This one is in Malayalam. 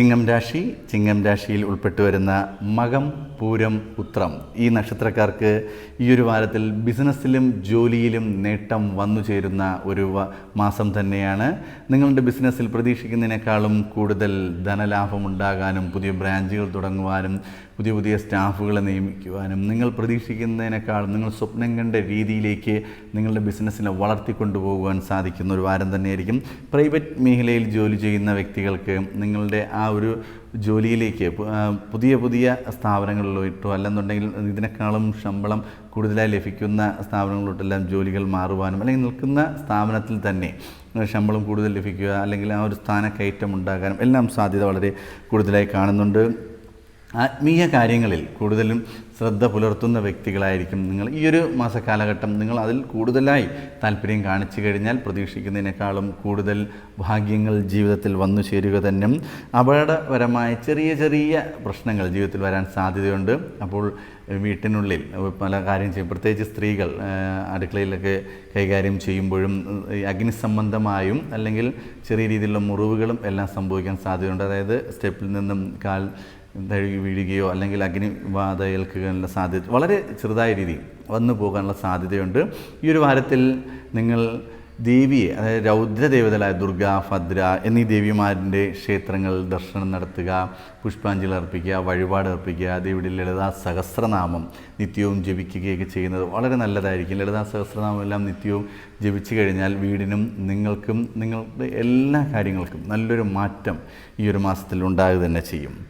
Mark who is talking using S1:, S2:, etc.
S1: ചിങ്ങം രാശി ചിങ്ങം രാശിയിൽ ഉൾപ്പെട്ടു വരുന്ന മകം പൂരം ഉത്രം. ഈ നക്ഷത്രക്കാർക്ക് ഈ ഒരു വാരത്തിൽ ബിസിനസ്സിലും ജോലിയിലും നേട്ടം വന്നു ചേരുന്ന ഒരു മാസം തന്നെയാണ്. നിങ്ങളുടെ ബിസിനസ്സിൽ പ്രതീക്ഷിക്കുന്നതിനേക്കാളും കൂടുതൽ ധനലാഭം ഉണ്ടാകാനും പുതിയ ബ്രാഞ്ചുകൾ തുടങ്ങുവാനും പുതിയ പുതിയ സ്റ്റാഫുകളെ നിയമിക്കുവാനും നിങ്ങൾ പ്രതീക്ഷിക്കുന്നതിനേക്കാളും നിങ്ങൾ സ്വപ്നം കണ്ട രീതിയിലേക്ക് നിങ്ങളുടെ ബിസിനസ്സിനെ വളർത്തിക്കൊണ്ടുപോകുവാൻ സാധിക്കുന്ന ഒരു വാരം തന്നെയായിരിക്കും. പ്രൈവറ്റ് മേഖലയിൽ ജോലി ചെയ്യുന്ന വ്യക്തികൾക്ക് നിങ്ങളുടെ ആ ഒരു ജോലിയിലേക്ക് പുതിയ പുതിയ സ്ഥാപനങ്ങളിലോട്ടോ അല്ലെന്നുണ്ടെങ്കിൽ ഇതിനേക്കാളും ശമ്പളം കൂടുതലായി ലഭിക്കുന്ന സ്ഥാപനങ്ങളിലോട്ടെല്ലാം ജോലികൾ മാറുവാനും അല്ലെങ്കിൽ നിൽക്കുന്ന സ്ഥാപനത്തിൽ തന്നെ ശമ്പളം കൂടുതൽ ലഭിക്കുക അല്ലെങ്കിൽ ആ ഒരു സ്ഥാനക്കയറ്റം ഉണ്ടാകാനും എല്ലാം സാധ്യത വളരെ കൂടുതലായി കാണുന്നുണ്ട്. ആത്മീയ കാര്യങ്ങളിൽ കൂടുതലും ശ്രദ്ധ പുലർത്തുന്ന വ്യക്തികളായിരിക്കും നിങ്ങൾ. ഈ ഒരു മാസക്കാലഘട്ടം നിങ്ങൾ അതിൽ കൂടുതലായി താല്പര്യം കാണിച്ചു കഴിഞ്ഞാൽ പ്രതീക്ഷിക്കുന്നതിനേക്കാളും കൂടുതൽ ഭാഗ്യങ്ങൾ ജീവിതത്തിൽ വന്നു ചേരുക തന്നെ. അപകടപരമായ ചെറിയ ചെറിയ പ്രശ്നങ്ങൾ ജീവിതത്തിൽ വരാൻ സാധ്യതയുണ്ട്. അപ്പോൾ വീട്ടിനുള്ളിൽ പല കാര്യം ചെയ്യും. പ്രത്യേകിച്ച് സ്ത്രീകൾ അടുക്കളയിലൊക്കെ കൈകാര്യം ചെയ്യുമ്പോഴും അഗ്നി സംബന്ധമായും അല്ലെങ്കിൽ ചെറിയ രീതിയിലുള്ള മുറിവുകളും എല്ലാം സംഭവിക്കാൻ സാധ്യതയുണ്ട്. അതായത് സ്റ്റെപ്പിൽ നിന്നും കാൽ തഴുകി വീഴുകയോ അല്ലെങ്കിൽ അഗ്നിബാധ ഏൽക്കാനുള്ള സാധ്യത വളരെ ചെറുതായ രീതി വന്നു പോകാനുള്ള സാധ്യതയുണ്ട്. ഈ ഒരു വാരത്തിൽ നിങ്ങൾ ദേവിയെ അതായത് രൗദ്രദേവതകളായ ദുർഗ ഭദ്ര എന്നീ ദേവിമാരിന്റെ ക്ഷേത്രങ്ങൾ ദർശനം നടത്തുക പുഷ്പാഞ്ജലി അർപ്പിക്കുക വഴിപാട് അർപ്പിക്കുക ദേവിയുടെ ലളിതാ സഹസ്രനാമം നിത്യവും ജപിക്കുകയൊക്കെ ചെയ്യുന്നത് വളരെ നല്ലതായിരിക്കും. ലളിതാ സഹസ്രനാമം എല്ലാം നിത്യവും ജപിച്ചു കഴിഞ്ഞാൽ വീടിനും നിങ്ങൾക്കും നിങ്ങളുടെ എല്ലാ കാര്യങ്ങൾക്കും നല്ലൊരു മാറ്റം ഈ ഒരു മാസത്തിൽ ഉണ്ടാകുക തന്നെ ചെയ്യും.